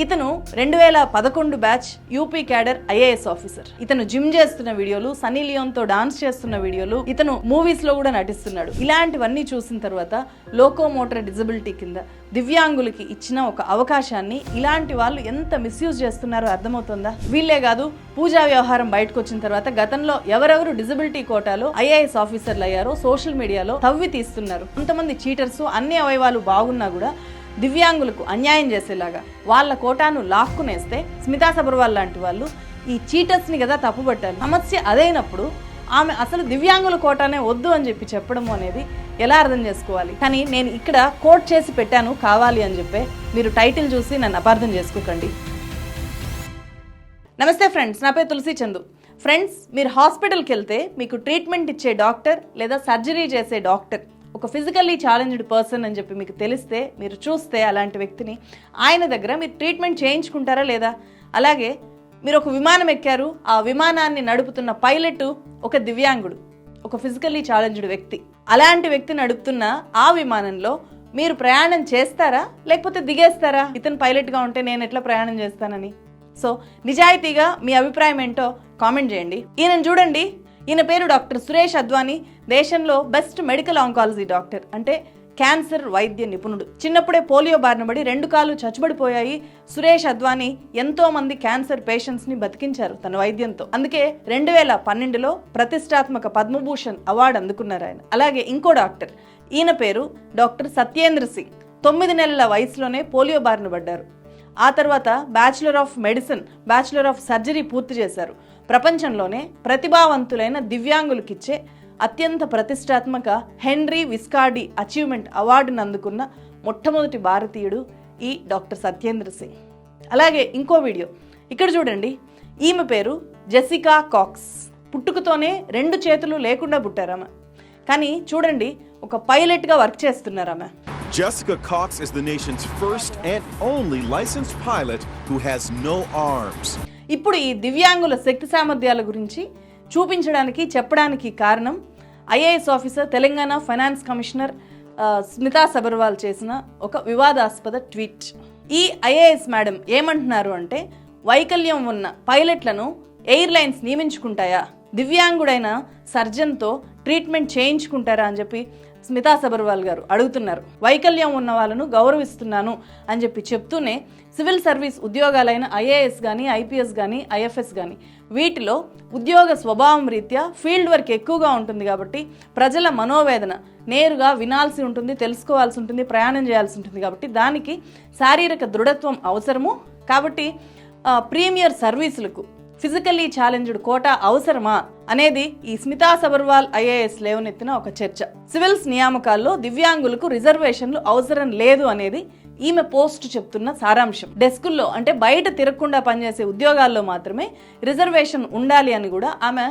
ఇతను రెండు వేల పదకొండు batch UP cadre IAS officer. ఇతను జిమ్ చేస్తున్న వీడియోలు సన్నీ లియోన్తో డాన్స్ చేస్తున్న వీడియోలు ఇతను మూవీస్లో కూడా నటిస్తున్నాడు. ఇలాంటివన్నీ చూసిన తర్వాత లోకోమోటర్ డిజబిలిటీ కింద దివ్యాంగులకి ఇచ్చిన ఒక అవకాశాన్ని ఇలాంటి వాళ్ళు ఎంత మిస్యూజ్ చేస్తున్నారో అర్థమవుతుందా? వీళ్ళే కాదు పూజా వ్యవహారం బయటకు వచ్చిన తర్వాత గతంలో ఎవరెవరు డిజబిలిటీ కోటాలో ఐఏఎస్ ఆఫీసర్లు అయ్యారో సోషల్ మీడియాలో తవ్వి తీస్తున్నారు. కొంతమంది చీటర్స్ అన్ని అవయవాలు బాగున్నా కూడా దివ్యాంగులకు అన్యాయం చేసేలాగా వాళ్ళ కోటాను లాక్కునేస్తే స్మితా సబర్వాల్ లాంటి వాళ్ళు ఈ చీటర్స్ని కదా తప్పుపట్టారు సమస్య అదైనప్పుడు ఆమె అసలు దివ్యాంగుల కోటానే వద్దు అని చెప్పి చెప్పడం అనేది ఎలా అర్థం చేసుకోవాలి? కానీ నేను ఇక్కడ కోట్ చేసి పెట్టాను కావాలి అని చెప్పి మీరు టైటిల్ చూసి నన్ను అపార్థం చేసుకోకండి. నమస్తే ఫ్రెండ్స్ నా పేరు తులసి చందు. ఫ్రెండ్స్ మీరు హాస్పిటల్కి వెళ్తే మీకు ట్రీట్మెంట్ ఇచ్చే డాక్టర్ లేదా సర్జరీ చేసే డాక్టర్ ఒక ఫిజికల్లీ ఛాలెంజ్డ్ పర్సన్ అని చెప్పి మీకు తెలిస్తే మీరు చూస్తే అలాంటి వ్యక్తిని ఆయన దగ్గర మీరు ట్రీట్మెంట్ చేయించుకుంటారా లేదా? అలాగే మీరు ఒక విమానం ఎక్కారు ఆ విమానాన్ని నడుపుతున్న పైలట్ ఒక దివ్యాంగుడు ఒక ఫిజికల్లీ ఛాలెంజ్డ్ వ్యక్తి. అలాంటి వ్యక్తి నడుపుతున్న ఆ విమానంలో మీరు ప్రయాణం చేస్తారా? లేకపోతే దిగేస్తారా? ఇతను పైలట్గా ఉంటే నేను ఎట్లా ప్రయాణం చేస్తానని? సో నిజాయితీగా మీ అభిప్రాయం ఏంటో కామెంట్ చేయండి. ఈయన చూడండి. ఈయన పేరు డాక్టర్ సురేష్ అద్వానీ దేశంలో బెస్ట్ మెడికల్ ఆంకాలజీ డాక్టర్. అంటే క్యాన్సర్ వైద్య నిపుణుడు. చిన్నప్పుడే పోలియో బారిన పడి రెండు కాళ్ళు చచ్చుబడిపోయాయి. సురేష్ అద్వానీ ఎంతో మంది క్యాన్సర్ పేషెంట్స్ని బతికించారు తన వైద్యంతో. అందుకే రెండు వేల పన్నెండులో ప్రతిష్టాత్మక పద్మభూషణ్ అవార్డు అందుకున్నారు ఆయన. అలాగే ఇంకో డాక్టర్. ఈయన పేరు డాక్టర్ సత్యేంద్ర సింగ్. తొమ్మిది నెలల వయసులోనే పోలియో బారిన పడ్డారు. ఆ తర్వాత bachelor of medicine bachelor of surgery పూర్తి చేశారు. ప్రపంచంలోనే ప్రతిభావంతులైన దివ్యాంగులకిచ్చే అత్యంత ప్రతిష్టాత్మక హెన్రీ విస్కార్డీ అచీవ్మెంట్ అవార్డును అందుకున్న మొట్టమొదటి భారతీయుడు ఈ డాక్టర్ సత్యేంద్ర సింగ్. అలాగే ఇంకో వీడియో. ఇక్కడ చూడండి. ఈమె పేరు జెసికా కాక్స్. పుట్టుకతోనే రెండు చేతులు లేకుండా పుట్టారామె. కానీ చూడండి ఒక పైలట్గా వర్క్ చేస్తున్నారు Jessica Cox is the nation's first and only licensed pilot who has no arms. ఇప్పుడు ఈ దివ్యాంగుల శక్తి సామర్థ్యాల గురించి చూపించడానికి చెప్పడానికి కారణం IAS officer Telangana finance commissioner Smita Sabharwal చేసిన ఒక వివాదాస్పద ట్వీట్. ఈ ఐఏఎస్ మేడం ఏమంటున్నారు అంటే వైకల్యం ఉన్న పైలట్లను ఎయిర్లైన్స్ నియమించుకుంటాయా? దివ్యాంగుడైన సర్జన్తో ట్రీట్మెంట్ చేయించుకుంటారా అని చెప్పి స్మితా సబర్వాల్ గారు అడుగుతున్నారు. వైకల్యం ఉన్న వాళ్ళను గౌరవిస్తున్నాను అని చెప్పి చెప్తూనే సివిల్ సర్వీస్ ఉద్యోగాలైన ఐఏఎస్ కానీ ఐపీఎస్ కానీ ఐఎఫ్ఎస్ కానీ వీటిలో ఉద్యోగ స్వభావం రీత్యా ఫీల్డ్ వర్క్ ఎక్కువగా ఉంటుంది కాబట్టి ప్రజల మనోవేదన నేరుగా వినాల్సి ఉంటుంది తెలుసుకోవాల్సి ఉంటుంది ప్రయాణం చేయాల్సి ఉంటుంది కాబట్టి దానికి శారీరక దృఢత్వం అవసరము. కాబట్టి ప్రీమియర్ సర్వీసులకు ఫిజికల్లీ ఛాలెంజ్డ్ కోటా అవసరమా అనేది ఈ స్మితా సబర్వాల్ ఐఏఎస్ లేవనెత్తిన ఒక చర్చ. సివిల్స్ నియామకాల్లో దివ్యాంగులకు రిజర్వేషన్లు అవసరం లేదు అనేది ఈమె పోస్ట్ చెప్తున్న సారాంశం. డెస్కుల్లో అంటే బయట తిరగకుండా పనిచేసే ఉద్యోగాల్లో మాత్రమే రిజర్వేషన్ ఉండాలి అని కూడా ఆమె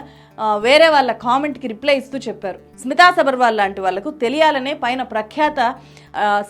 వేరే వాళ్ళ కామెంట్కి రిప్లై ఇస్తూ చెప్పారు. స్మితా సబర్వాల్ లాంటి వాళ్ళకు తెలియాలనే పైన ప్రఖ్యాత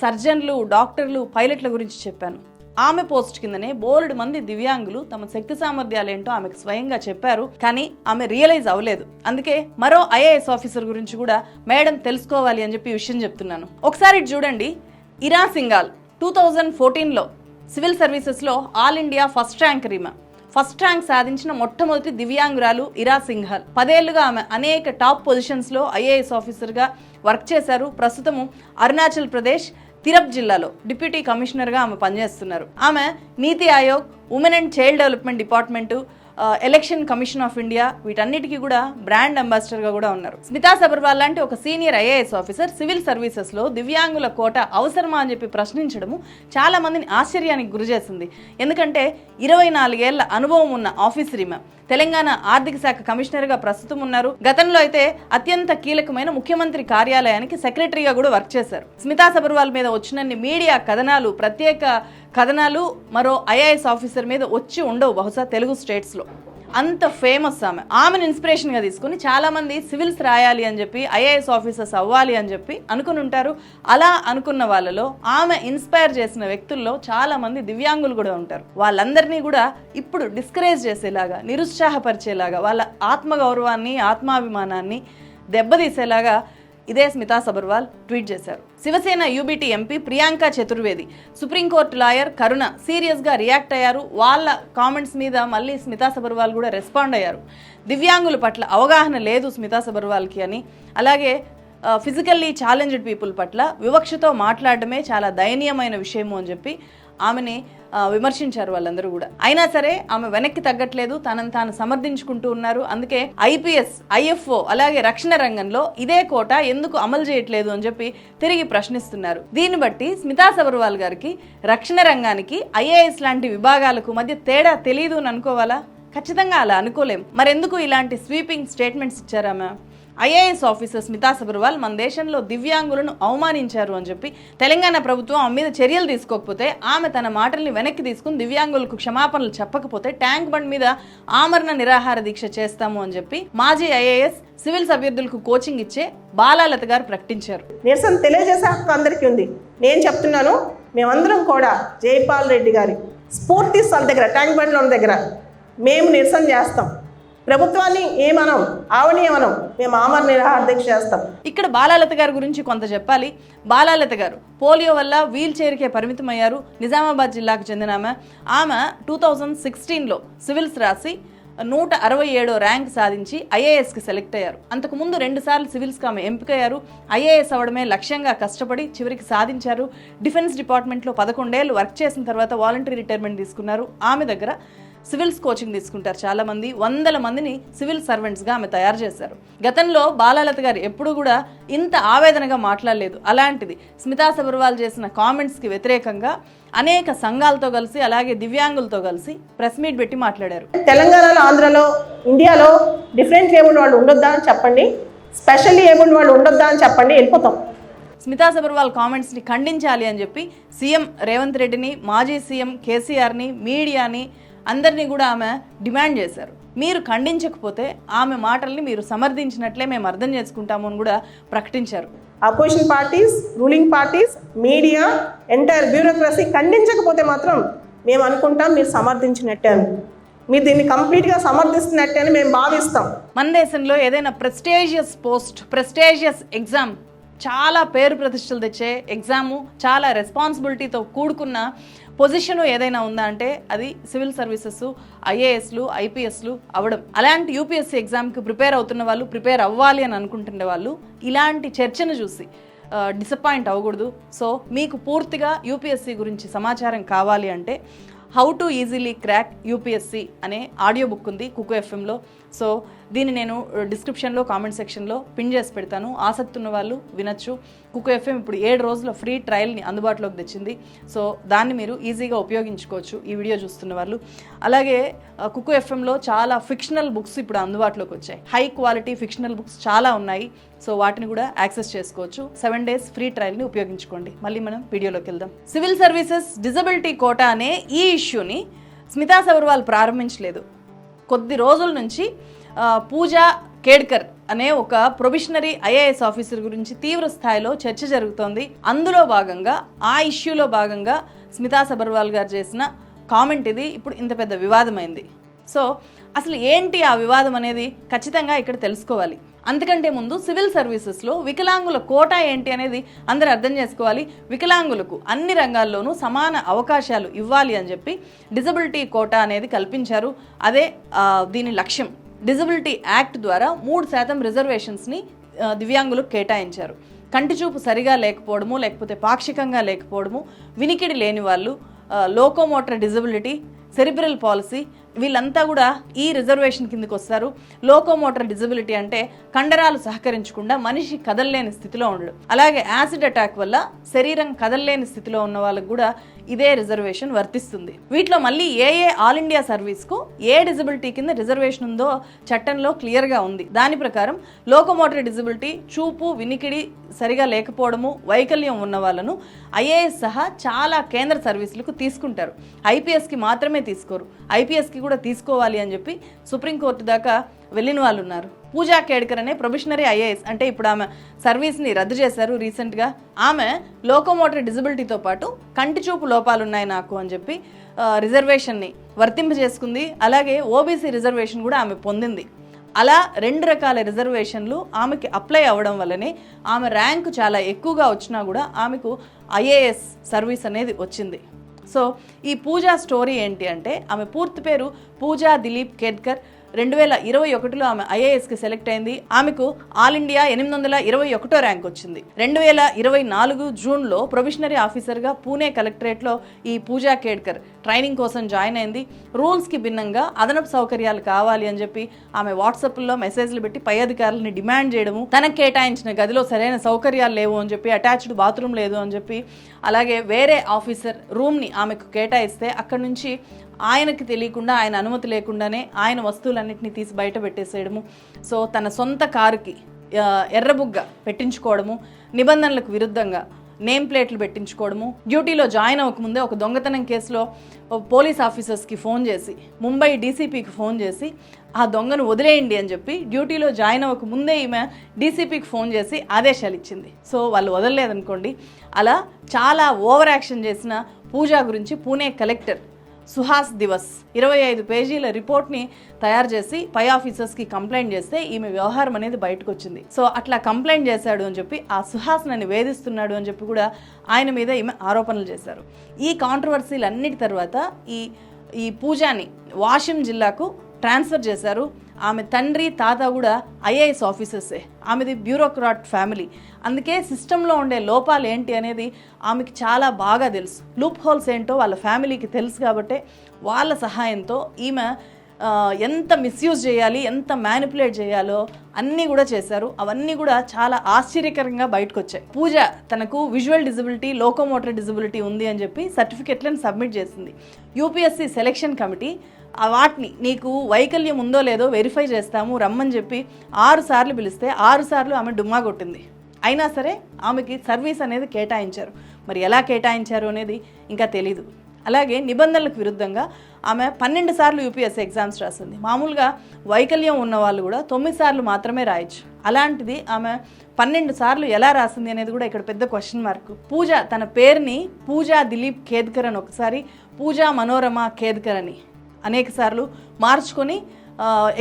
సర్జన్లు డాక్టర్లు పైలట్ల గురించి చెప్పాను. ఆమె పోస్ట్ కిందనే బోలెడు మంది దివ్యాంగులు తమ శక్తి సామర్థ్యాలు ఏంటో ఆమెకు స్వయంగా చెప్పారు. కానీ ఆమె రియలైజ్ అవ్వలేదు. అందుకే మరో ఐఏఎస్ ఆఫీసర్ గురించి కూడా మేడం తెలుసుకోవాలి అని చెప్పి విషయం చెప్తున్నాను. ఒకసారి చూడండి. ఇరా సింగాల్ టూ థౌజండ్ ఫోర్టీన్లో సివిల్ సర్వీసెస్లో all India first rank Reema. First rank సాధించిన మొట్టమొదటి దివ్యాంగురాలు ఇరా సింఘాల్. పదేళ్ళుగా ఆమె అనేక టాప్ పొజిషన్స్లో ఐఏఎస్ ఆఫీసర్గా వర్క్ చేశారు. ప్రస్తుతము అరుణాచల్ ప్రదేశ్ తిరప్ జిల్లాలో డిప్యూటీ కమిషనర్గా ఆమె పనిచేస్తున్నారు. ఆమె NITI Aayog women and child development department election commission of India వీటన్నిటికీ కూడా బ్రాండ్ అంబాసిడర్గా కూడా ఉన్నారు. స్మితా సబర్వాల్ లాంటి ఒక సీనియర్ ఐఏఎస్ ఆఫీసర్ సివిల్ సర్వీసెస్లో దివ్యాంగుల కోట అవసరమా అని చెప్పి ప్రశ్నించడము చాలా మందిని ఆశ్చర్యానికి గురిచేసింది ఎందుకంటే ఇరవై నాలుగేళ్ళ అనుభవం ఉన్న ఆఫీసర్ ఈమె తెలంగాణ ఆర్థిక శాఖ కమిషనర్గా ప్రస్తుతం ఉన్నారు. గతంలో అయితే అత్యంత కీలకమైన ముఖ్యమంత్రి కార్యాలయానికి సెక్రటరీగా కూడా వర్క్ చేశారు. స్మితా సబర్వాల్ మీద వచ్చినన్ని మీడియా కథనాలు ప్రత్యేక కథనాలు మరో ఐఏఎస్ ఆఫీసర్ మీద వచ్చి ఉండవు బహుశా తెలుగు స్టేట్స్లో. అంత ఫేమస్ ఆమె. ఆమెను ఇన్స్పిరేషన్గా తీసుకుని చాలామంది సివిల్స్ రాయాలి అని చెప్పి ఐఏఎస్ ఆఫీసర్స్ అవ్వాలి అని చెప్పి అనుకుని ఉంటారు. అలా అనుకున్న వాళ్ళలో ఆమె ఇన్స్పైర్ చేసిన వ్యక్తుల్లో చాలామంది దివ్యాంగులు కూడా ఉంటారు. వాళ్ళందరినీ కూడా ఇప్పుడు డిస్కరేజ్ చేసేలాగా నిరుత్సాహపరిచేలాగా వాళ్ళ ఆత్మగౌరవాన్ని ఆత్మాభిమానాన్ని దెబ్బతీసేలాగా ఇదే స్మితా సబర్వాల్ ట్వీట్ చేశారు. Shiv Sena UBT MP Priyanka Chaturvedi supreme court lawyer Karuna సీరియస్గా రియాక్ట్ అయ్యారు. వాళ్ళ కామెంట్స్ మీద మళ్ళీ స్మితా సబర్వాల్ కూడా రెస్పాండ్ అయ్యారు. దివ్యాంగుల పట్ల అవగాహన లేదు స్మితా సబర్వాల్కి అని. అలాగే ఫిజికల్లీ ఛాలెంజ్డ్ పీపుల్ పట్ల వివక్షతో మాట్లాడడమే చాలా దయనీయమైన విషయము అని చెప్పి ఆమెని విమర్శించారు వాళ్ళందరూ కూడా. అయినా సరే ఆమె వెనక్కి తగ్గట్లేదు తనను తాను సమర్థించుకుంటూ ఉన్నారు. అందుకే ఐపీఎస్ ఐఎఫ్ఓ అలాగే రక్షణ రంగంలో ఇదే కోట ఎందుకు అమలు చేయట్లేదు అని చెప్పి తిరిగి ప్రశ్నిస్తున్నారు. దీన్ని బట్టి స్మితా సబర్వాల్ గారికి రక్షణ రంగానికి ఐఏఎస్ లాంటి విభాగాలకు మధ్య తేడా తెలియదు అని అనుకోవాలా? ఖచ్చితంగా అలా అనుకోలేం. మరెందుకు ఇలాంటి స్వీపింగ్ స్టేట్మెంట్స్ ఇచ్చారా ma'am IAS officer Smita Sabharwal మన దేశంలో దివ్యాంగులను అవమానించారు అని చెప్పి తెలంగాణ ప్రభుత్వం ఆమె మీద చర్యలు తీసుకోకపోతే ఆమె తన మాటల్ని వెనక్కి తీసుకుని దివ్యాంగులకు క్షమాపణలు చెప్పకపోతే ట్యాంక్ బండ్ మీద ఆమరణ నిరాహార దీక్ష చేస్తాము అని చెప్పి మాజీ ఐఏఎస్ సివిల్స్ అభ్యర్థులకు కోచింగ్ ఇచ్చే బాలాలత గారు ప్రకటించారు. నిరసన తెలియజేసే హక్కు అందరికీ ఉంది. నేను చెప్తున్నాను మేమందరం కూడా జైపాల్ రెడ్డి గారి స్ఫూర్తి స్థల దగ్గర ట్యాంక్ బండ్లో దగ్గర మేము నిరసన చేస్తాం. ప్రభుత్వాన్ని ఏమనం ఆవని ఏమనం మేము ఆమర నిరాహారదీక్ష చేస్తాం. ఇక్కడ బాలాలత గారి గురించి కొంత చెప్పాలి. బాలాలత గారు పోలియో వల్ల వీల్ చైర్కే పరిమితమయ్యారు. నిజామాబాద్ జిల్లాకు చెందిన ఆమె. ఆమె టూ థౌజండ్ సిక్స్టీన్లో సివిల్స్ రాసి నూట అరవై ఏడో ర్యాంక్ సాధించి ఐఏఎస్కి సెలెక్ట్ అయ్యారు. అంతకుముందు రెండుసార్లు సివిల్స్కి ఆమె ఎంపికయ్యారు. ఐఏఎస్ అవడమే లక్ష్యంగా కష్టపడి చివరికి సాధించారు. డిఫెన్స్ డిపార్ట్మెంట్లో పదకొండేళ్ళు వర్క్ చేసిన తర్వాత వాలంటరీ రిటైర్మెంట్ తీసుకున్నారు. ఆమె దగ్గర సివిల్స్ కోచింగ్ తీసుకుంటారు చాలా మంది వందల మందిని సివిల్ సర్వెంట్స్గా ఆమె తయారు చేశారు. గతంలో బాలాలత గారు ఎప్పుడు కూడా ఇంత ఆవేదనగా మాట్లాడలేదు. అలాంటిది స్మితా సబర్వాల్ చేసిన కామెంట్స్కి వ్యతిరేకంగా అనేక సంఘాలతో కలిసి అలాగే దివ్యాంగులతో కలిసి ప్రెస్ మీట్ పెట్టి మాట్లాడారు. తెలంగాణలో ఆంధ్రలో ఇండియాలో డిఫరెంట్ ఏబుల్డ్ వాళ్ళు ఉండొద్దా అని చెప్పండి. స్పెషల్లీ ఏబుల్డ్ వాళ్ళు ఉండొద్దా అని చెప్పండి. వెళ్ళిపోతాం. స్మితా సబర్వాల్ కామెంట్స్ని ఖండించాలి అని చెప్పి సీఎం రేవంత్ రెడ్డిని మాజీ సీఎం కేసీఆర్ని మీడియాని అందరినీ కూడా ఆమె డిమాండ్ చేశారు. మీరు ఖండించకపోతే ఆమె మాటల్ని మీరు సమర్థించినట్లే మేము అర్థం చేసుకుంటాము అని కూడా ప్రకటించారు. Opposition parties ruling parties media entire bureaucracy ఖండించకపోతే మాత్రం మేము అనుకుంటాం మీరు సమర్థించినట్టే అని. మీరు దీన్ని కంప్లీట్గా సమర్థిస్తున్నట్టే అని మేము భావిస్తాం. మన దేశంలో ఏదైనా ప్రెస్టేజియస్ పోస్ట్ ప్రెస్టేజియస్ ఎగ్జామ్ చాలా పేరు ప్రతిష్టలు తెచ్చే ఎగ్జాము చాలా రెస్పాన్సిబిలిటీతో కూడుకున్న పొజిషన్ ఏదైనా ఉందా అంటే అది సివిల్ సర్వీసెస్ ఐఏఎస్లు ఐపీఎస్లు అవ్వడం. అలాంటి యూపీఎస్సీ ఎగ్జామ్కి ప్రిపేర్ అవుతున్న వాళ్ళు ప్రిపేర్ అవ్వాలి అని అనుకుంటుండే వాళ్ళు ఇలాంటి చర్చను చూసి డిసప్పాయింట్ అవ్వకూడదు. సో మీకు పూర్తిగా యూపీఎస్సీ గురించి సమాచారం కావాలి అంటే how to easily crack UPSC అనే ఆడియో బుక్ ఉంది కుకు ఎఫ్ఎంలో. సో దీన్ని నేను డిస్క్రిప్షన్లో కామెంట్ సెక్షన్లో పిన్ చేసి పెడతాను. ఆసక్తి ఉన్న వాళ్ళు వినొచ్చు. కుక్ ఎఫ్ఎం ఇప్పుడు ఏడు రోజుల ఫ్రీ ట్రయల్ని అందుబాటులోకి తెచ్చింది. సో దాన్ని మీరు ఈజీగా ఉపయోగించుకోవచ్చు ఈ వీడియో చూస్తున్న వాళ్ళు. అలాగే uh, కుక్ ఎఫ్ఎంలో చాలా ఫిక్షనల్ బుక్స్ ఇప్పుడు అందుబాటులోకి వచ్చాయి. హై క్వాలిటీ ఫిక్షనల్ బుక్స్ చాలా ఉన్నాయి. సో వాటిని కూడా యాక్సెస్ చేసుకోవచ్చు. సెవెన్ డేస్ ఫ్రీ ట్రయల్ని ఉపయోగించుకోండి. మళ్ళీ మనం వీడియోలోకి వెళ్దాం. సివిల్ సర్వీసెస్ డిజబిలిటీ కోటా అనే ఈ ఇష్యూని స్మితా సబర్వాల్ ప్రారంభించలేదు. కొద్ది రోజుల నుంచి పూజా కేడ్కర్ అనే ఒక ప్రొబిషనరీ ఐఏఎస్ ఆఫీసర్ గురించి తీవ్ర స్థాయిలో చర్చ జరుగుతోంది. అందులో భాగంగా ఆ ఇష్యూలో భాగంగా స్మితా సబర్వాల్ గారు చేసిన కామెంట్ ఇది. ఇప్పుడు ఇంత పెద్ద వివాదమైంది. సో అసలు ఏంటి ఆ వివాదం అనేది ఖచ్చితంగా ఇక్కడ తెలుసుకోవాలి. అంతకంటే ముందు సివిల్ సర్వీసెస్లో వికలాంగుల కోటా ఏంటి అనేది అందరూ అర్థం చేసుకోవాలి. వికలాంగులకు అన్ని రంగాల్లోనూ సమాన అవకాశాలు ఇవ్వాలి అని చెప్పి డిజబిలిటీ కోటా అనేది కల్పించారు. అదే దీని లక్ష్యం. డిజబిలిటీ యాక్ట్ ద్వారా మూడు శాతం రిజర్వేషన్స్ని దివ్యాంగులకు కేటాయించారు. కంటి చూపు సరిగా లేకపోవడము లేకపోతే పాక్షికంగా లేకపోవడము వినికిడి లేని వాళ్ళు లోకోమోటర్ డిజబిలిటీ సెరిబ్రల్ పాలసీ వీళ్ళంతా కూడా ఈ రిజర్వేషన్ కిందకి వస్తారు. లోకోమోటర్ డిజబిలిటీ అంటే కండరాలు సహకరించకుండా మనిషి కదలలేని స్థితిలో ఉండడు అలాగే యాసిడ్ అటాక్ వల్ల శరీరం కదలలేని స్థితిలో ఉన్న వాళ్ళకు కూడా ఇదే రిజర్వేషన్ వర్తిస్తుంది. వీటిలో మళ్ళీ ఏ ఏ ఆల్ ఇండియా సర్వీస్కు ఏ డిజబిలిటీ కింద రిజర్వేషన్ ఉందో చట్టంలో క్లియర్గా ఉంది. దాని ప్రకారం లోకోమోటర్ డిజబిలిటీ చూపు వినికిడి సరిగా లేకపోవడము వైకల్యం ఉన్న వాళ్ళను ఐఏఎస్ సహా చాలా కేంద్ర సర్వీసులకు తీసుకుంటారు. ఐపీఎస్కి మాత్రమే తీసుకోరు. ఐపీఎస్కి కూడా తీసుకోవాలి అని చెప్పి సుప్రీంకోర్టు దాకా వెళ్ళిన వాళ్ళు ఉన్నారు. పూజా కేడ్కర్ అనే ప్రొబిషనరీ ఐఏఎస్ అంటే ఇప్పుడు ఆమె సర్వీస్ని రద్దు చేశారు రీసెంట్గా ఆమె లోకోమోటర్ డిజబిలిటీతో పాటు కంటి చూపు లోపాలు ఉన్నాయి నాకు అని చెప్పి రిజర్వేషన్ని వర్తింపజేసుకుంది అలాగే ఓబీసీ రిజర్వేషన్ కూడా ఆమె పొందింది. అలా రెండు రకాల రిజర్వేషన్లు ఆమెకి అప్లై అవ్వడం వల్లనే ఆమె ర్యాంకు చాలా ఎక్కువగా వచ్చినా కూడా ఆమెకు ఐఏఎస్ సర్వీస్ అనేది వచ్చింది. సో ఈ పూజా స్టోరీ ఏంటి అంటే ఆమె పూర్తి పేరు పూజా దిలీప్ కేడ్కర్ రెండు వేల ఇరవై ఒకటిలో ఆమె ఐఏఎస్కి సెలెక్ట్ అయింది. ఆమెకు ఆల్ ఇండియా ఎనిమిది వందల ఇరవై ఒకటో ర్యాంక్ వచ్చింది. రెండు వేల ఇరవై నాలుగు జూన్లో ప్రొవిషనరీ ఆఫీసర్గా పూణే కలెక్టరేట్లో ఈ పూజా కేడ్కర్ ట్రైనింగ్ కోసం జాయిన్ అయింది. రూల్స్కి భిన్నంగా అదనపు సౌకర్యాలు కావాలి అని చెప్పి ఆమె వాట్సాప్లో మెసేజ్లు పెట్టి పై అధికారులని డిమాండ్ చేయడము తనకు కేటాయించిన గదిలో సరైన సౌకర్యాలు లేవు అని చెప్పి అటాచ్డ్ బాత్రూమ్ లేదు అని చెప్పి అలాగే వేరే ఆఫీసర్ రూమ్ని ఆమెకు కేటాయిస్తే అక్కడి నుంచి ఆయనకి తెలియకుండా ఆయన అనుమతి లేకుండానే ఆయన వస్తువులన్నింటినీ తీసి బయట పెట్టేసేయడము. సో తన సొంత కారుకి ఎర్రబుగ్గ పెట్టించుకోవడము నిబంధనలకు విరుద్ధంగా నేమ్ ప్లేట్లు పెట్టించుకోవడము. డ్యూటీలో జాయిన్ అవ్వకముందే ఒక దొంగతనం కేసులో పోలీస్ ఆఫీసర్స్కి ఫోన్ చేసి ముంబై డీసీపీకి ఫోన్ చేసి ఆ దొంగను వదిలేయండి అని చెప్పి డ్యూటీలో జాయిన్ అవ్వక ముందే ఈమె డీసీపీకి ఫోన్ చేసి ఆదేశాలు ఇచ్చింది. సో వాళ్ళు వదలలేదనుకోండి. అలా చాలా ఓవర్ యాక్షన్ చేసిన పూజా గురించి పూణే కలెక్టర్ సుహాస్ దివస్. ఇరవై ఐదు పేజీల రిపోర్ట్ని తయారు చేసి పై ఆఫీసర్స్కి కంప్లైంట్ చేస్తే ఈమె వ్యవహారం అనేది బయటకు వచ్చింది సో అట్లా కంప్లైంట్ చేశాడు అని చెప్పి ఆ సుహాస్ నన్ను వేధిస్తున్నాడు అని చెప్పి కూడా ఆయన మీద ఈమె ఆరోపణలు చేశారు. ఈ కాంట్రవర్సీలన్నిటి తర్వాత ఈ ఈ పూజాని వాషిం జిల్లాకు ట్రాన్స్ఫర్ చేశారు. ఆమె తండ్రి తాత కూడా ఐఏఎస్ ఆఫీసర్సే. ఆమెది బ్యూరోక్రాట్ ఫ్యామిలీ. అందుకే సిస్టంలో ఉండే లోపాలు ఏంటి అనేది ఆమెకి చాలా బాగా తెలుసు. లూప్ హోల్స్ ఏంటో వాళ్ళ ఫ్యామిలీకి తెలుసు కాబట్టే వాళ్ళ సహాయంతో ఈమె ఎంత మిస్యూజ్ చేయాలి ఎంత మ్యానిపులేట్ చేయాలో అన్నీ కూడా చేశారు. అవన్నీ కూడా చాలా ఆశ్చర్యకరంగా బయటకు వచ్చాయి పూజ తనకు విజువల్ డిజబిలిటీ లోకోమోటర్ డిజబిలిటీ ఉంది అని చెప్పి సర్టిఫికెట్లను సబ్మిట్ చేసింది. యూపీఎస్సీ సెలెక్షన్ కమిటీ ఆ వాటిని నీకు వైకల్యం ఉందో లేదో వెరిఫై చేస్తాము రమ్మని చెప్పి ఆరు సార్లు పిలిస్తే ఆరు సార్లు ఆమె డుమ్మా కొట్టింది. అయినా సరే ఆమెకి సర్వీస్ అనేది కేటాయించారు. మరి ఎలా కేటాయించారు అనేది ఇంకా తెలీదు. అలాగే నిబంధనలకు విరుద్ధంగా ఆమె పన్నెండు సార్లు యూపీఎస్సీ ఎగ్జామ్స్ రాసింది. మామూలుగా వైకల్యం ఉన్న వాళ్ళు కూడా తొమ్మిది సార్లు మాత్రమే రాయొచ్చు. అలాంటిది ఆమె పన్నెండు సార్లు ఎలా రాసింది అనేది కూడా ఇక్కడ పెద్ద క్వశ్చన్ మార్క్. పూజ తన పేరుని పూజా దిలీప్ ఖేద్కర్ అని ఒకసారి పూజా మనోరమ ఖేద్కర్ అని అనేక సార్లు మార్చుకొని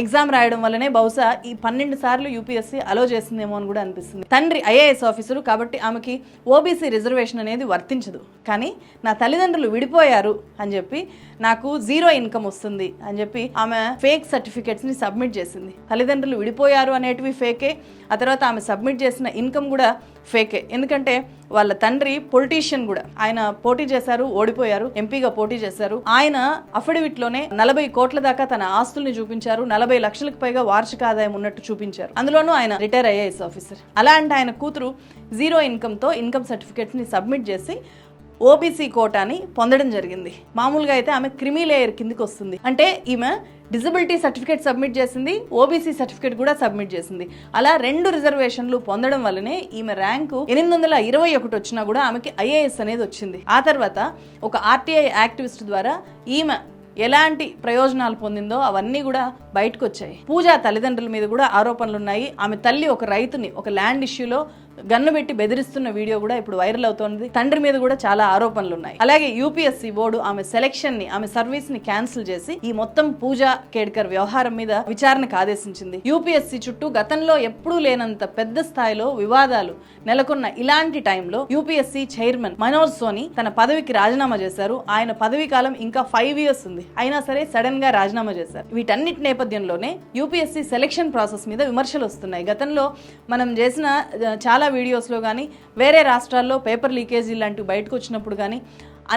ఎగ్జామ్ రాయడం వల్లనే బహుశా ఈ పన్నెండు సార్లు యూపీఎస్సీ అలో చేసిందేమో అని కూడా అనిపిస్తుంది. తండ్రి ఐఏఎస్ ఆఫీసరు కాబట్టి ఆమెకి ఓబీసీ రిజర్వేషన్ అనేది వర్తించదు. కానీ నా తల్లిదండ్రులు విడిపోయారు అని చెప్పి నాకు జీరో ఇన్కమ్ వస్తుంది అని చెప్పి ఆమె ఫేక్ సర్టిఫికేట్స్ని సబ్మిట్ చేసింది. తల్లిదండ్రులు విడిపోయారు అనేటివి ఫేకే ఆ తర్వాత ఆమె సబ్మిట్ చేసిన ఇన్కమ్ కూడా ఫేకే. ఎందుకంటే వాళ్ళ తండ్రి పొలిటీషియన్ కూడా. ఆయన పోటీ చేశారు ఓడిపోయారు ఎంపీగా పోటీ చేశారు. ఆయన అఫిడవిట్లోనే నలభై కోట్ల దాకా తన ఆస్తుల్ని చూపించారు నలభై లక్షలకు పైగా వార్షిక ఆదాయం ఉన్నట్టు చూపించారు. అందులోనూ ఆయన రిటైర్ ఐఏఎస్ ఆఫీసర్. అలా అంటే ఆయన కూతురు జీరో ఇన్కమ్తో ఇన్కమ్ సర్టిఫికేట్స్ని సబ్మిట్ చేసి ఓబీసీ కోటాని పొందడం జరిగింది. మామూలుగా అయితే ఆమె క్రిమి లేయర్ కిందికి వస్తుంది. అంటే ఈమె డిజబిలిటీ సర్టిఫికేట్ సబ్మిట్ చేసింది ఓబీసీ సర్టిఫికేట్ కూడా సబ్మిట్ చేసింది. అలా రెండు రిజర్వేషన్లు పొందడం వల్లనే ఈమె ర్యాంకు ఎనిమిది వందల ఇరవై ఒకటి వచ్చినా కూడా ఆమెకి ఐఏఎస్ అనేది వచ్చింది. ఆ తర్వాత ఒక ఆర్టీఐ యాక్టివిస్ట్ ద్వారా ఈమె ఎలాంటి ప్రయోజనాలు పొందిందో అవన్నీ కూడా బయటకు వచ్చాయి పూజ తల్లిదండ్రుల మీద కూడా ఆరోపణలు ఉన్నాయి ఆమె తల్లి ఒక రైతుని ఒక ల్యాండ్ ఇష్యూలో గన్ను పెట్టి బెదిరిస్తున్న వీడియో కూడా ఇప్పుడు వైరల్ అవుతోంది. తండ్రి మీద కూడా చాలా ఆరోపణలు ఉన్నాయి అలాగే యూపీఎస్సీ బోర్డు ఆమె సెలెక్షన్ని ఆమె సర్వీస్ని క్యాన్సిల్ చేసి ఈ మొత్తం పూజా కేడ్కర్ వ్యవహారం మీద విచారణకు ఆదేశించింది. యూపీఎస్సీ చుట్టూ గతంలో ఎప్పుడూ లేనంత పెద్ద స్థాయిలో వివాదాలు నెలకొన్న ఇలాంటి టైంలో యూపీఎస్సీ చైర్మన్ మనోజ్ సోని తన పదవికి రాజీనామా చేశారు. ఆయన పదవి కాలం ఇంకా ఫైవ్ ఇయర్స్ ఉంది. అయినా సరే సడన్గా రాజీనామా చేశారు. వీటన్నిటి నేపథ్యంలోనే యూపీఎస్సీ సెలక్షన్ ప్రాసెస్ మీద విమర్శలు వస్తున్నాయి. గతంలో మనం చేసిన చాలా వీడియోస్లో కానీ వేరే రాష్ట్రాల్లో పేపర్ లీకేజీ లాంటివి బయటకు వచ్చినప్పుడు కానీ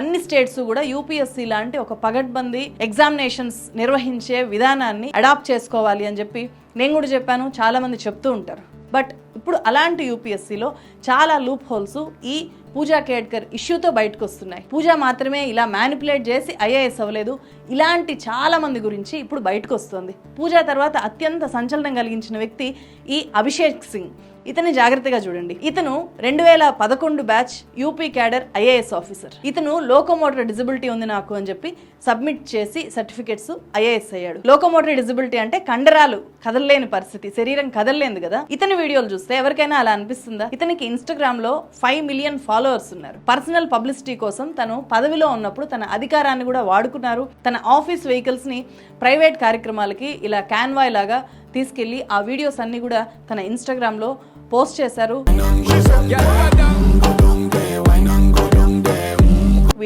అన్ని స్టేట్స్ కూడా యూపీఎస్సీ లాంటి ఒక పగడ్బందీ ఎగ్జామినేషన్స్ నిర్వహించే విధానాన్ని అడాప్ట్ చేసుకోవాలి అని చెప్పి నేను కూడా చెప్పాను చాలా మంది చెప్తూ ఉంటారు. బట్ ఇప్పుడు అలాంటి యూపీఎస్సీలో చాలా లూప్ హోల్స్ ఈ పూజా కేడ్కర్ ఇష్యూతో బయటకు వస్తున్నాయి పూజ మాత్రమే ఇలా మ్యానిపులేట్ చేసి ఐఏఎస్ అవ్వలేదు. ఇలాంటి చాలా మంది గురించి ఇప్పుడు బయటకు వస్తుంది పూజ తర్వాత అత్యంత సంచలనం కలిగించిన వ్యక్తి ఈ అభిషేక్ సింగ్. ఇతని జాగ్రత్తగా చూడండి. ఇతను రెండు వేల పదకొండు batch UP cadre IAS officer. ఇతను లోకోమోటర్ డిజబిలిటీ ఉంది నాకు అని చెప్పి సబ్మిట్ చేసి సర్టిఫికెట్స్ ఐఏఎస్ అయ్యాడు. లోకోమోటర్ డిజబిలిటీ అంటే కండరాలు కదలలేని పరిస్థితి శరీరం కదలలేదు కదా. ఇతని వీడియోలు చూస్తే ఎవరికైనా అలా అనిపిస్తుందా? ఇతనికి ఇన్స్టాగ్రామ్లో ఫైవ్ మిలియన్ ఫాలోవర్స్ ఉన్నారు. పర్సనల్ పబ్లిసిటీ కోసం తను పదవిలో ఉన్నప్పుడు తన అధికారాన్ని కూడా వాడుకున్నారు. తన ఆఫీస్ వెహికల్స్ని ప్రైవేట్ కార్యక్రమాలకి ఇలా క్యాన్వాయ్ లాగా తీసుకెళ్ళి ఆ వీడియోస్ అన్ని కూడా తన ఇన్స్టాగ్రామ్లో పోస్ట్ చేశారు.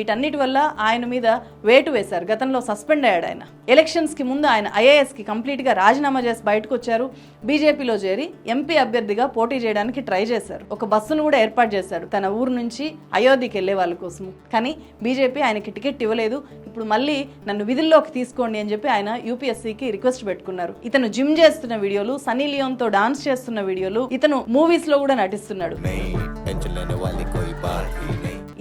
వీటన్నిటి వల్ల ఆయన మీద వేటు వేశారు. గతంలో సస్పెండ్ అయ్యాడు ఆయన. ఎలక్షన్స్కి ముందు ఆయన ఐఏఎస్కి కంప్లీట్గా రాజీనామా చేసి బయటకు వచ్చారు. బీజేపీలో చేరి ఎంపీ అభ్యర్థిగా పోటీ చేయడానికి ట్రై చేశారు. ఒక బస్సును కూడా ఏర్పాటు చేశాడు తన ఊరు నుంచి అయోధ్యకి వెళ్ళే వాళ్ళ కోసం. కానీ బీజేపీ ఆయనకి టికెట్ ఇవ్వలేదు. ఇప్పుడు మళ్ళీ నన్ను విధుల్లోకి తీసుకోండి అని చెప్పి ఆయన యూపీఎస్సీకి రిక్వెస్ట్ పెట్టుకున్నారు. ఇతను జిమ్ చేస్తున్న వీడియోలు సనీ లియోన్తో డాన్స్ చేస్తున్న వీడియోలు ఇతను మూవీస్లో కూడా నటిస్తున్నాడు.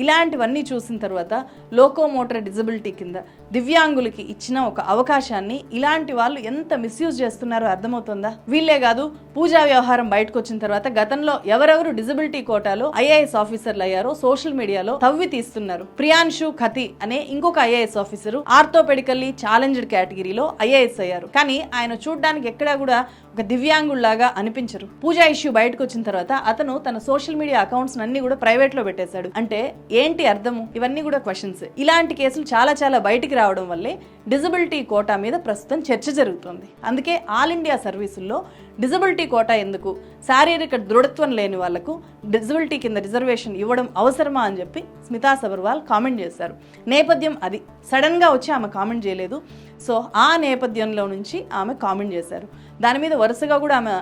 ఇలాంటివన్నీ చూసిన తర్వాత లోకోమోటర్ డిజబిలిటీ కింద దివ్యాంగులకి ఇచ్చిన ఒక అవకాశాన్ని ఇలాంటి వాళ్ళు ఎంత మిస్యూజ్ చేస్తున్నారో అర్థమవుతుందా? వీళ్ళే కాదు పూజా వ్యవహారం బయటకు వచ్చిన తర్వాత గతంలో ఎవరెవరు డిజబిలిటీ కోటాలో ఐఏఎస్ ఆఫీసర్లు అయ్యారో సోషల్ మీడియాలో తవ్వి తీస్తున్నారు. ప్రియాన్షు ఖతి అనే ఇంకొక ఐఏఎస్ ఆఫీసర్ ఆర్థోపెడికల్లీ ఛాలెంజ్డ్ కేటగిరీలో ఐఏఎస్ అయ్యారు. కానీ ఆయన చూడడానికి ఎక్కడా కూడా ఒక దివ్యాంగుల్లాగా అనిపించరు. పూజా ఇష్యూ బయటకు వచ్చిన తర్వాత అతను తన సోషల్ మీడియా అకౌంట్స్ అన్ని కూడా ప్రైవేట్లో పెట్టేశాడు. అంటే ఏంటి అర్థము? ఇవన్నీ కూడా క్వశ్చన్స్ ఇలాంటి కేసులు చాలా చాలా బయటికి రావడం వల్లే డిజబిలిటీ కోటా మీద ప్రస్తుతం చర్చ జరుగుతుంది. అందుకే ఆల్ ఇండియా సర్వీసుల్లో డిజబిలిటీ కోటా ఎందుకు? శారీరక దృఢత్వం లేని వాళ్ళకు డిజబిలిటీ కింద రిజర్వేషన్ ఇవ్వడం అవసరమా అని చెప్పి స్మితా సబర్వాల్ కామెంట్ చేశారు. నేపథ్యం అది. సడన్గా వచ్చి ఆమె కామెంట్ చేయలేదు. సో ఆ నేపథ్యంలో నుంచి ఆమె కామెంట్ చేశారు. దాని మీద వరుసగా కూడా ఆమె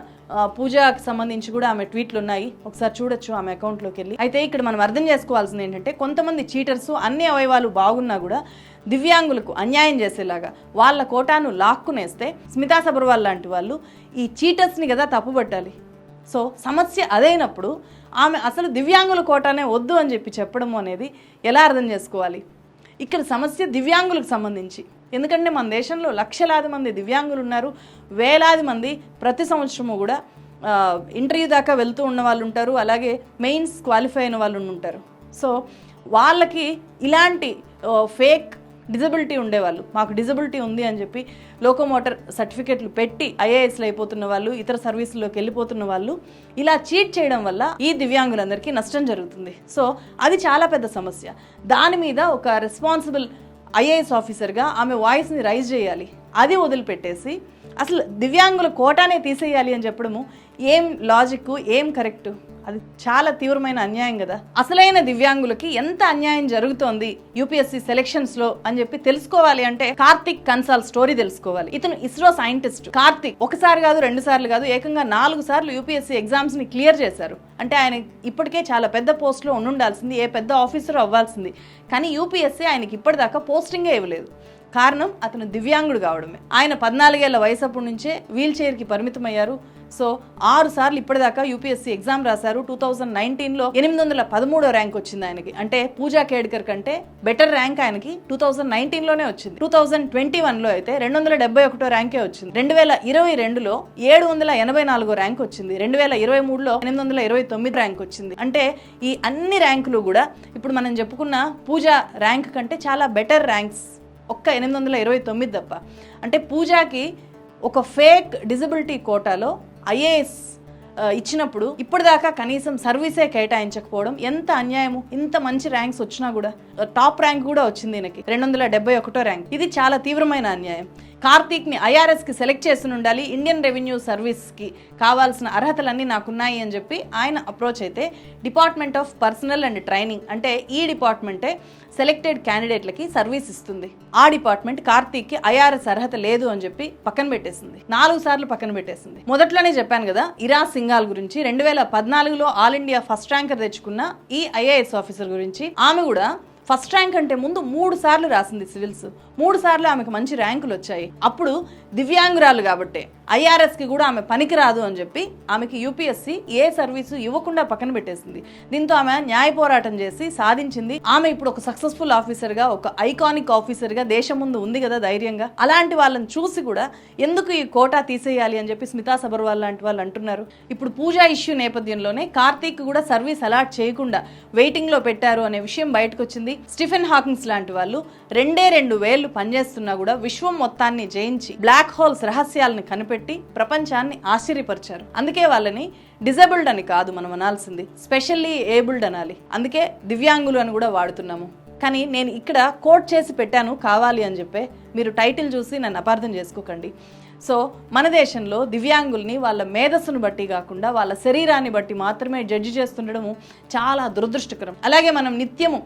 పూజకి సంబంధించి కూడా ఆమె ట్వీట్లు ఉన్నాయి. ఒకసారి చూడొచ్చు ఆమె అకౌంట్లోకి వెళ్ళి. అయితే ఇక్కడ మనం అర్థం చేసుకోవాల్సింది ఏంటంటే కొంతమంది చీటర్స్ అన్ని అవయవాలు బాగున్నా కూడా దివ్యాంగులకు అన్యాయం చేసేలాగా వాళ్ళ కోటాను లాక్కునేస్తే స్మితా సబర్వాల్ లాంటి వాళ్ళు ఈ చీటర్స్ని కదా తప్పుపట్టాలి. సో సమస్య అదైనప్పుడు ఆమె అసలు దివ్యాంగుల కోటానే వద్దు అని చెప్పి చెప్పడం అనేది ఎలా అర్థం చేసుకోవాలి? ఇక్కడ సమస్య దివ్యాంగులకు సంబంధించి. ఎందుకంటే మన దేశంలో లక్షలాది మంది దివ్యాంగులు ఉన్నారు. వేలాది మంది ప్రతి సంవత్సరము కూడా ఇంటర్వ్యూ దాకా వెళ్తూ ఉన్న వాళ్ళు ఉంటారు. అలాగే మెయిన్స్ క్వాలిఫై అయిన వాళ్ళు ఉంటారు. సో వాళ్ళకి ఇలాంటి ఫేక్ డిజబిలిటీ ఉండేవాళ్ళు. మాకు డిజబిలిటీ ఉంది అని చెప్పి లోకోమోటర్ సర్టిఫికెట్లు పెట్టి ఐఏఎస్లు అయిపోతున్న వాళ్ళు ఇతర సర్వీసుల్లోకి వెళ్ళిపోతున్న వాళ్ళు ఇలా చీట్ చేయడం వల్ల ఈ దివ్యాంగులందరికీ నష్టం జరుగుతుంది. సో అది చాలా పెద్ద సమస్య. దాని మీద ఒక రెస్పాన్సిబుల్ ఐఏఎస్ ఆఫీసర్గా ఆమె వాయిస్ని రైజ్ చేయాలి. అది వదిలిపెట్టేసి అసలు దివ్యాంగుల కోటానే తీసేయాలి అని చెప్పడము ఏం లాజిక్ ఏం కరెక్ట్? అది చాలా తీవ్రమైన అన్యాయం కదా. అసలైన దివ్యాంగులకి ఎంత అన్యాయం జరుగుతోంది యూపీఎస్సీ సెలెక్షన్స్లో అని చెప్పి తెలుసుకోవాలి అంటే కార్తిక్ కన్సాల్ స్టోరీ తెలుసుకోవాలి. ఇతను ఇస్రో సైంటిస్ట్. కార్తిక్ ఒకసారి కాదు రెండు సార్లు కాదు ఏకంగా నాలుగు సార్లు యూపీఎస్సీ ఎగ్జామ్స్ని క్లియర్ చేశారు. అంటే ఆయన ఇప్పటికే చాలా పెద్ద పోస్ట్లో ఉండాల్సింది ఏ పెద్ద ఆఫీసర్ అవ్వాల్సింది. కానీ యూపీఎస్సీ ఆయనకి ఇప్పటిదాకా పోస్టింగే ఇవ్వలేదు. కారణం అతను దివ్యాంగుడు కావడమే. ఆయన పద్నాలుగేళ్ళ వయసప్పటి నుంచే వీల్ చైర్కి పరిమితమయ్యారు. సో ఆరు సార్లు ఇప్పటిదాకా యూపీఎస్సీ ఎగ్జామ్ రాశారు. టూ థౌజండ్ నైన్టీన్లో ఎనిమిది వందల పదమూడో ర్యాంక్ వచ్చింది ఆయనకి. అంటే పూజా కేడ్కర్ కంటే బెటర్ ర్యాంక్ ఆయనకి టూ థౌజండ్ నైన్టీన్లోనే వచ్చింది. టూ థౌజండ్ ట్వంటీ వన్లో అయితే రెండు వందల డెబ్బై ఒకటో ర్యాంకే వచ్చింది. రెండు వేల ఇరవై రెండులో ఏడు వందల ఎనభై నాలుగో ర్యాంక్ వచ్చింది. రెండు వేల ఇరవై మూడులో ఎనిమిది వందల ఇరవై తొమ్మిది ర్యాంక్ వచ్చింది. అంటే ఈ అన్ని ర్యాంకులు కూడా ఇప్పుడు మనం చెప్పుకున్న పూజా ర్యాంక్ కంటే చాలా బెటర్ ర్యాంక్స్ ఒక్క ఎనిమిది వందల ఇరవై తొమ్మిది తప్ప. అంటే పూజాకి ఒక ఫేక్ డిజబిలిటీ కోటాలో ఐఏఎస్ ఇచ్చినప్పుడు ఇప్పటిదాకా కనీసం సర్వీసే కేటాయించకపోవడం ఎంత అన్యాయము? ఇంత మంచి ర్యాంక్స్ వచ్చినా కూడా టాప్ ర్యాంక్ కూడా వచ్చింది ఈయనకి రెండు వందల డెబ్బై ఒకటో ర్యాంక్. ఇది చాలా తీవ్రమైన అన్యాయం. కార్తీక్ని ఐఆర్ఎస్కి సెలెక్ట్ చేసి ఉండాలి ఇండియన్ రెవెన్యూ సర్వీస్కి కావాల్సిన అర్హతలన్నీ నాకున్నాయి అని చెప్పి ఆయన అప్రోచ్ అయితే department of personnel and training అంటే ఈ డిపార్ట్మెంటే సెలెక్టెడ్ క్యాండిడేట్లకి సర్వీస్ ఇస్తుంది. ఆ డిపార్ట్మెంట్ కార్తీక్కి ఐఆర్ఎస్ అర్హత లేదు అని చెప్పి పక్కన పెట్టేసింది. నాలుగు సార్లు పక్కన పెట్టేసింది. మొదట్లోనే చెప్పాను కదా ఇరా సింగాల్ గురించి రెండు వేల పద్నాలుగులో ఆల్ ఇండియా ఫస్ట్ ర్యాంకర్ తెచ్చుకున్న ఈ ఐఏఎస్ ఆఫీసర్ గురించి ఆమె కూడా ఫస్ట్ ర్యాంక్ అంటే ముందు మూడు సార్లు రాసింది సివిల్స్. మూడు సార్లు ఆమెకు మంచి ర్యాంకులు వచ్చాయి. అప్పుడు దివ్యాంగురాలు కాబట్టే. ఐఆర్ఎస్కి కూడా ఆమె పనికిరాదు అని చెప్పి ఆమెకి యూపీఎస్సీ ఏ సర్వీసు ఇవ్వకుండా పక్కన పెట్టేసింది. దీంతో ఆమె న్యాయ పోరాటం చేసి సాధించింది. ఆమె ఇప్పుడు ఒక సక్సెస్ఫుల్ ఆఫీసర్గా ఒక ఐకానిక్ ఆఫీసర్గా దేశం ముందు ఉంది కదా ధైర్యంగా. అలాంటి వాళ్ళని చూసి కూడా ఎందుకు ఈ కోటా తీసేయాలి అని చెప్పి స్మితా సబర్వాల్ లాంటి వాళ్ళు అంటున్నారు. ఇప్పుడు పూజా ఇష్యూ నేపథ్యంలోనే కార్తీక్ కూడా సర్వీస్ అలాట్ చేయకుండా వెయిటింగ్లో పెట్టారు అనే విషయం బయటకు వచ్చింది స్టిఫెన్ హాకింగ్స్ లాంటి వాళ్ళు రెండే రెండు వేలు వేళ్ళు పనిచేస్తున్నా కూడా విశ్వం మొత్తాన్ని జయించి బ్లాక్ హోల్స్ రహస్యాలను కనిపెట్టి ప్రపంచాన్ని ఆశ్చర్యపరిచారు. అందుకే వాళ్ళని డిజేబుల్డ్ అని కాదు మనం అనాల్సింది స్పెషల్లీ ఏబుల్డ్ అనాలి. అందుకే దివ్యాంగులు అని కూడా వాడుతున్నాము. కానీ నేను ఇక్కడ కోట్ చేసి పెట్టాను కావాలి అని చెప్పే. మీరు టైటిల్ చూసి నన్ను అపార్థం చేసుకోకండి. సో మన దేశంలో దివ్యాంగుల్ని వాళ్ళ మేధస్సును బట్టి కాకుండా వాళ్ళ శరీరాన్ని బట్టి మాత్రమే జడ్జి చేస్తుండడము చాలా దురదృష్టకరం. అలాగే మనం నిత్యము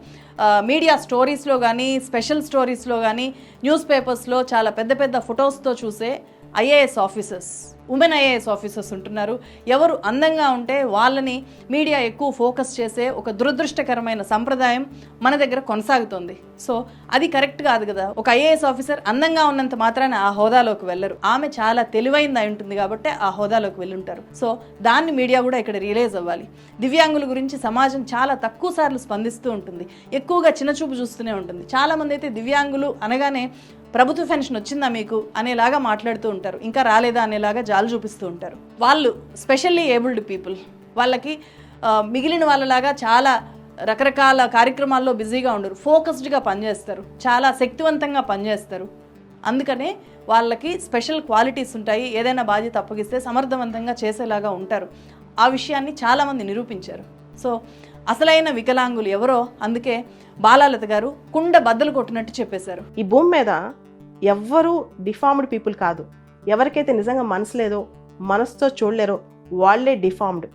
మీడియా స్టోరీస్లో కానీ స్పెషల్ స్టోరీస్లో కానీ న్యూస్ పేపర్స్లో చాలా పెద్ద పెద్ద ఫొటోస్తో చూసే IAS officers women IAS officers ఉంటున్నారు. ఎవరు అందంగా ఉంటే వాళ్ళని మీడియా ఎక్కువ ఫోకస్ చేసే ఒక దురదృష్టకరమైన సంప్రదాయం మన దగ్గర కొనసాగుతోంది. సో అది కరెక్ట్ కాదు కదా. ఒక ఐఏఎస్ ఆఫీసర్ అందంగా ఉన్నంత మాత్రాన ఆ హోదాలోకి వెళ్ళరు. ఆమె చాలా తెలివైంది అయి ఉంటుంది కాబట్టి ఆ హోదాలోకి వెళ్ళుంటారు. సో దాన్ని మీడియా కూడా ఇక్కడ రియలైజ్ అవ్వాలి. దివ్యాంగుల గురించి సమాజం చాలా తక్కువ సార్లు స్పందిస్తూ ఉంటుంది. ఎక్కువగా చిన్నచూపు చూస్తూనే ఉంటుంది. చాలామంది అయితే దివ్యాంగులు అనగానే ప్రభుత్వ పెన్షన్ వచ్చిందా మీకు అనేలాగా మాట్లాడుతూ ఉంటారు. ఇంకా రాలేదా అనేలాగా జాలు చూపిస్తూ ఉంటారు. వాళ్ళు స్పెషల్లీ ఏబుల్డ్ పీపుల్ వాళ్ళకి మిగిలిన వాళ్ళలాగా చాలా రకరకాల కార్యక్రమాల్లో బిజీగా ఉండరు. ఫోకస్డ్గా పనిచేస్తారు. చాలా శక్తివంతంగా పనిచేస్తారు. అందుకనే వాళ్ళకి స్పెషల్ క్వాలిటీస్ ఉంటాయి. ఏదైనా బాధ్యత అప్పగిస్తే సమర్థవంతంగా చేసేలాగా ఉంటారు. ఆ విషయాన్ని చాలామంది నిరూపించారు. సో అసలైన వికలాంగులు ఎవరో అందుకే బాలాలత గారు కుండ బద్దలు కొట్టినట్టు చెప్పేశారు. ఈ భూమి మీద ఎవ్వరూ డిఫార్మ్డ్ పీపుల్ కాదు. ఎవరికైతే నిజంగా మనసు లేదో మనసుతో చూడలేరో వాళ్ళే డిఫార్మ్డ్.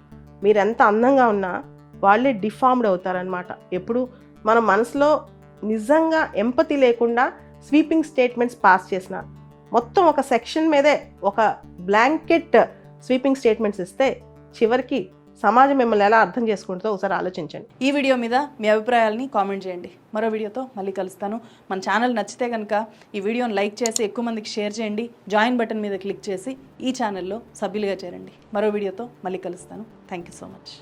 మీరు ఎంత అందంగా ఉన్నా వాళ్ళే డిఫార్మ్డ్ అవుతారనమాట ఎప్పుడు మన మనసులో నిజంగా ఎంపతి లేకుండా స్వీపింగ్ స్టేట్మెంట్స్ పాస్ చేసిన మొత్తం ఒక సెక్షన్ మీదే ఒక బ్లాంకెట్ స్వీపింగ్ స్టేట్మెంట్స్ ఇస్తే చివరికి సమాజం మిమ్మల్ని ఎలా అర్థం చేసుకుంటుందో ఒకసారి ఆలోచించండి. ఈ వీడియో మీద మీ అభిప్రాయాలని కామెంట్ చేయండి. మరో వీడియోతో మళ్ళీ కలుస్తాను. మన ఛానల్ నచ్చితే కనుక ఈ వీడియోని లైక్ చేసి ఎక్కువ మందికి షేర్ చేయండి. జాయిన్ బటన్ మీద క్లిక్ చేసి ఈ ఛానల్లో సభ్యులుగా చేరండి. మరో వీడియోతో మళ్ళీ కలుస్తాను. Thank you so much.